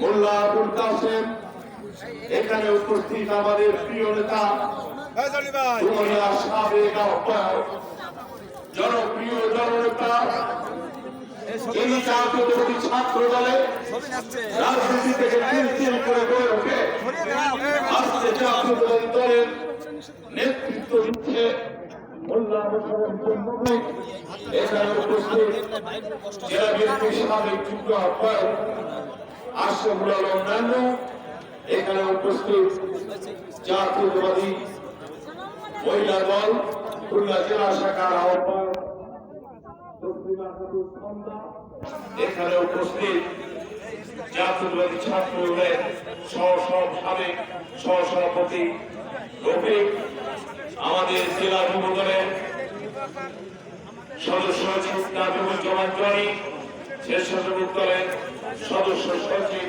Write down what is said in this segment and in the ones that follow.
মোল্লা কাসেম এখানে উপস্থিত আমাদের প্রিয় নেতা দুনিয়া জনপ্রিয় জননেতা যিনি জাতীয়তাবাদী ছাত্র দলে রাজনীতি থেকে তিল তিল করে গড়ে ওঠে। আজকে জাতীয়তাবাদী দলের নেতৃত্ব দিচ্ছে মোল্লা মোশাররফ জন্মভূমি এখানে উপস্থিত জেলা বিএনপির সাবেক যুগ্ম আহ্বায়ক আশরাফুল আলম নান্নু। এখানে উপস্থিত জাতীয়তাবাদী মহিলা দল, খুলনা জেলা শাখার এখানে উপস্থিত জাতীয়তাবাদী ছাত্র দলের সহ সাবেক সহ সভাপতি রফিক, আমাদের জেলা যুব সদস্য নাজমুজ্জামান জনি স্বেচ্ছাসেবক দলের সদস্য সচিব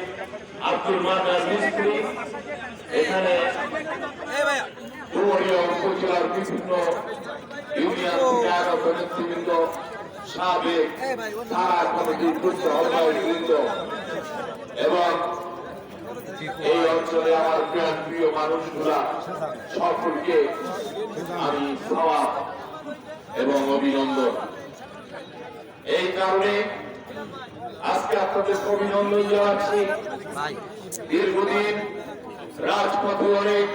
আব্দুল মান্নার মিস্ত্রি এখানে ডুমুরিয়া উপজেলার বিভিন্ন ইউনিয়ন আগত নেতৃবৃন্দ সাবেক থানা কমিটির পূর্ত আহ্বায়কবৃন্দ এবং এই অঞ্চলে আমার প্রিয় প্রিয় মানুষগুলা সকলকে আমি খাওয়া এবং অভিনন্দন। এই কারণে আজকে আপনাদের অভিনন্দন জানাচ্ছি। দীর্ঘদিন রাজপথে অনেক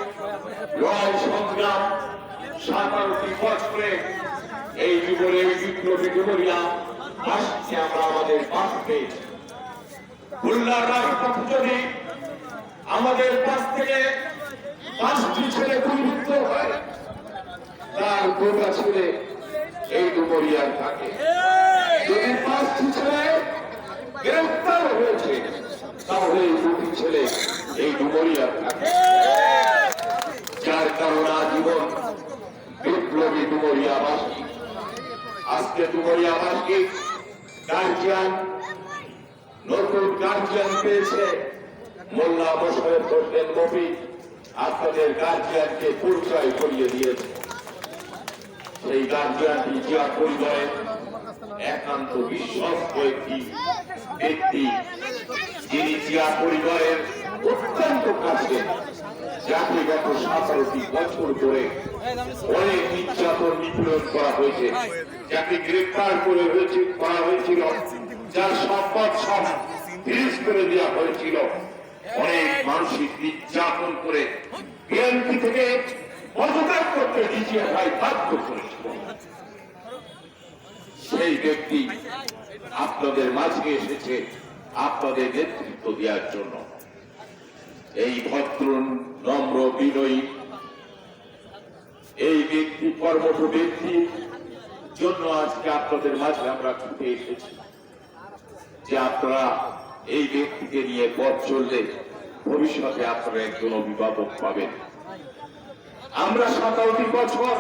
লড়াই সংগ্রাম সাতারোটি বছরে এই এই বিপ্লবী যুবরিয়া আসছে আমরা আমাদের পাশ খুলনার রাজপথ যদি আমাদের পাশ থেকে পাঁচটি ছেলে গুলিবিদ্ধ হয় তার গোটা ছেলে এই ডুমরিয়ার থাকে। যদি পাঁচটি ছেলে গ্রেফতার হয়েছে, তাহলে এই দুটি ছেলে এই ডুমরিয়ার থাকে। যার কারণে আজীবন বিপ্লবী ডুমরিয়াবাসী আজকে ডুমরিয়াবাসী গার্জিয়ান নতুন গার্জিয়ান পেয়েছে। মোল্লা মোশারফ হোসেন মফি আপনাদের গার্জিয়ানকে পরিচয় করিয়ে দিয়েছে। সেই গার্জিয়ানটি জিয়া পরিবারের একান্ত বিশ্বস্ত একটি ব্যক্তি। যিনি জিয়া পরিবারের অত্যন্ত কাছে যাকে গত সতেরোটি বছর ধরে অনেক নির্যাতন নিপীড়ন করা হয়েছে। যাকে গ্রেফতার করে হয়েছে, করা হয়েছিল, যার সম্পদ সব ফিরিজ করে দেওয়া হয়েছিল। অনেক মানসিক নির্যাতন করে বিএনপি পদত্যাগ করতে ভাই বাধ্য করেছিল সেই ব্যক্তি আপনাদের মাঝে এসেছে, আপনাদের নেতৃত্ব দেওয়ার জন্য। এই ভদ্র, নম্র, বিনয়ী, এই ব্যক্তি কর্মঠ ব্যক্তির জন্য আজকে আপনাদের মাঝে আমরা ছুটে এসেছি। যে আপনারা এই ব্যক্তিকে নিয়ে পথ চললে ভবিষ্যতে আপনারা একজন অভিভাবক পাবেন। আমরা সাতারোটি বছর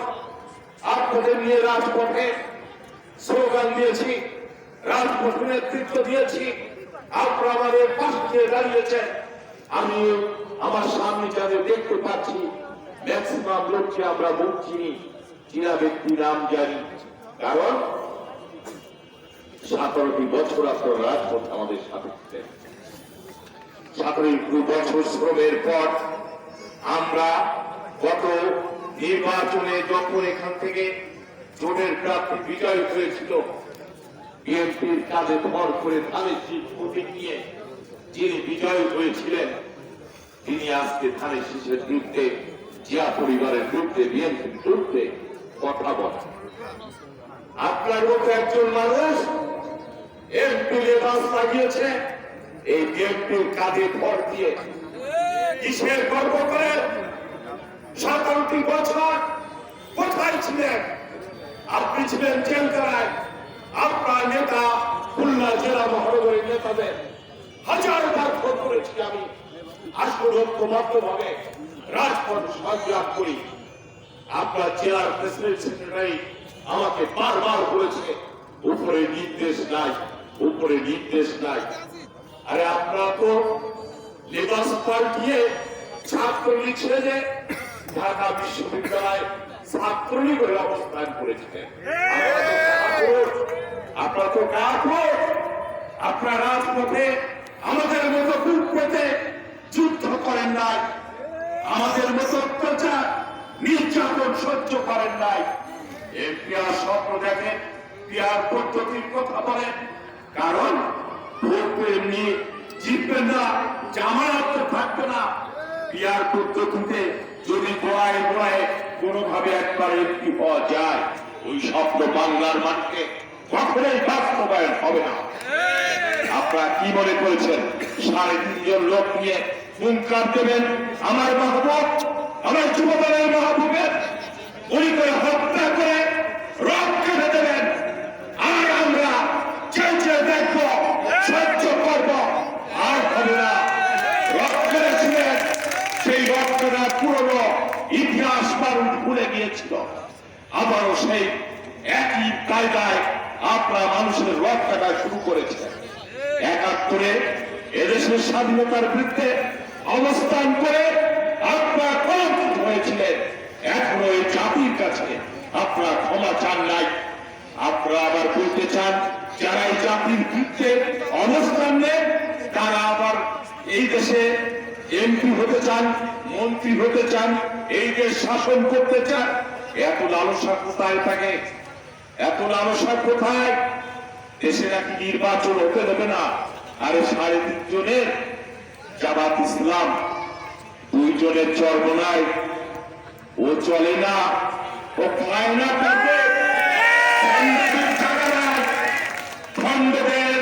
আপনাদের নিয়ে রাজপথে স্লোগান দিয়েছি, রাজপথে নেতৃত্ব দিয়েছি। আপনারা আমাদের পাশে দাঁড়িয়েছেন, আমি আমার সামনে যাদের দেখতে পাচ্ছি ম্যাক্সিমাম লোককে আমরা মুখ চিনি, চিনা ব্যক্তি নাম জানি। কারণ সতেরোটি বছর আপনার রাজপথ আমাদের সাথে ছিলেন। বছর শ্রমের পর আমরা গত নির্বাচনে যখন এখান থেকে জোটের প্রার্থী বিজয় হয়েছিল, বিএনপির কাজে ভর করে ধানের প্রতীক নিয়ে যিনি বিজয় হয়েছিলেন, তিনি আজকে ধানের শীষের বিরুদ্ধে, জিয়া পরিবারের বিরুদ্ধে, বিএনপির বিরুদ্ধে কথা বলেন। আপনার মতো একজন মানুষ এমপি বাস লাগিয়েছে, এই বিএনপির কাজে ভর দিয়ে কিসের গর্ব করে সতেরোটি বছর। কোথায় ছিলেন? আপনি ছিলেন জেলখানায়। আপনার নেতা খুলনা জেলা মহানগরীর নেতাদের হাজার বার ফোন করেছি আমি। আসল ঐক্যবদ্ধ ভাবে রাজপথ সংগ্রাম করি। আপনার জেলার প্রেসিডেন্ট সেক্রেটারি আমাকে বারবার বলেছে, উপরে নির্দেশ নাই, উপরে নির্দেশ নাই। আরে আপনারা তো লেবাস পাল্টিয়ে ছাত্রলীগ ছেড়ে ঢাকা বিশ্ববিদ্যালয় ছাত্রলীগের অবস্থান করেছিলেন আপনারা তো কাঠোর আপনার রাজপথে, আমাদের মতো বুক পেতে যুদ্ধ করেন নাই। আমাদের মতো অত্যাচার, নির্যাতন সহ্য করেন নাই। এই পিয়ার স্বপ্ন দেখেন পিয়ার পদ্ধতির কথা বলেন কারণ ভোট এমনি জিতবেন না জামানত থাকবে না। পিয়ার পদ্ধতিতে যদি পড়ায় গোড়ায় কোনোভাবে একবার একটি হওয়া যায়, ওই স্বপ্ন বাংলার মাঠকে কখনোই বাস্তবায়ন হবে না। আপনারা কি মনে করেছেন? সাড়ে তিনজন লোক নিয়ে হুঙ্কার দেবেন আমার মাহবুব আমার যুবদলের মাহবুবের উনি করে হত্যা করে রক কেটে দেবেন আর আমরা চেয়ে চেয়ে দেখব সহ্য করব আর হবে না রক কেটেছিলেন সেই রক্তটা পুরনো মানুষ ভুলে গিয়েছিল। আবারও সেই একই কায়দায় আপনারা মানুষের রথ কাটা শুরু করেছেন একাত্তরে এদেশের স্বাধীনতার বিরুদ্ধে অবস্থান করে আপনারা কলঙ্কিত হয়েছিলেন। এখনও এই জাতির কাছে আপনারা ক্ষমা চান নাই। আপনারা আবার বলতে চান, যারা এই জাতির বিরুদ্ধে অবস্থান নেন তারা আবার এই দেশে এমপি হতে চান, মন্ত্রী হতে চান এই দেশ শাসন করতে চায়, এত লালসা কোথায় থাকে? এত লালসা কোথায়? দেশে নাকি নির্বাচন হতে দেবে না। আরে সাড়ে তিন জনের জামাত ইসলাম দুইজনের চর্মনায় ও চলে না, ও খায় না নাই। খণ্ডদের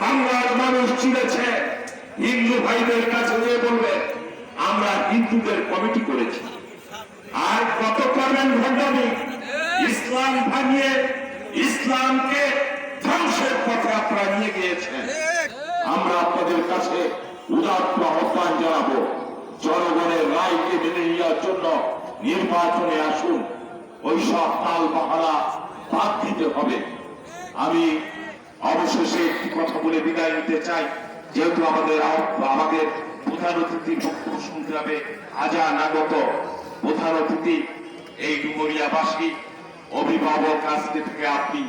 বাংলার মানুষ চিনেছে। হিন্দু ভাইদের কাছে গিয়ে বলবে, আমরা হিন্দুদের কমিটি করেছি আর কত করবেন ভণ্ডামি ইসলাম ভাঙিয়ে ইসলামকে ধ্বংসের পথে আপনারা নিয়ে গিয়েছেন আমরা আপনাদের কাছে উদাত্ত আহ্বান জানাব। জনগণের রায়কে মেনে নেওয়ার জন্য নির্বাচনে আসুন। ওই সব তাল বাহারা বাদ দিতে হবে। আমি অবশেষে একটি কথা বলে বিদায় নিতে চাই। যেহেতু আমাদের আমাদের প্রধান অতিথি বক্তব্য শুনতে হবে আজান আগত প্রধান অতিথি এই ডুমরিয়াবাসী, অভিভাবক আজকে থেকে আপনি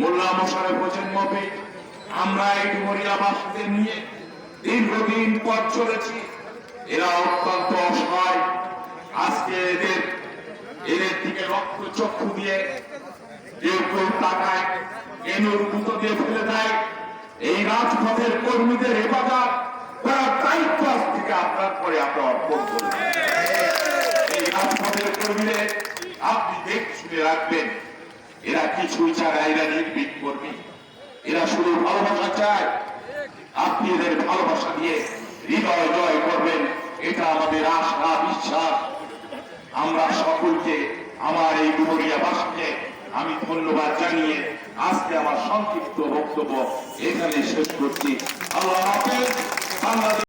মোল্লা মশারের প্রজন্মকে আমরা এই ডুমরিয়াবাসীদের নিয়ে দীর্ঘদিন পথ চলেছি। এরা অত্যন্ত অসহায়। আজকে এদের এদের দিকে রক্ত চক্ষু দিয়ে কেউ কেউ টাকায় এনুর গুঁতো দিয়ে ফেলে দেয়। এই রাজপথের কর্মীদের হেফাজত করার দায়িত্ব আজ থেকে আপনার পরে আপনার অর্পণ করবেন এই রাজপথের কর্মীদের আপনি দেখ শুনে রাখবেন, এরা কিছুই ছাড়া এরা নির্ভীক কর্মী। এরা শুধু ভালোবাসা চায় আপনি এদের ভালোবাসা দিয়ে হৃদয় জয় করবেন, এটা আমাদের আশা, বিশ্বাস। আমরা সকলকে আমার এই ডুবরিয়াবাসীকে আমি ধন্যবাদ জানিয়ে আজকে আমার সংক্ষিপ্ত বক্তব্য এখানে শেষ করছি। আল্লাহ হাফেজ, বাংলাদেশ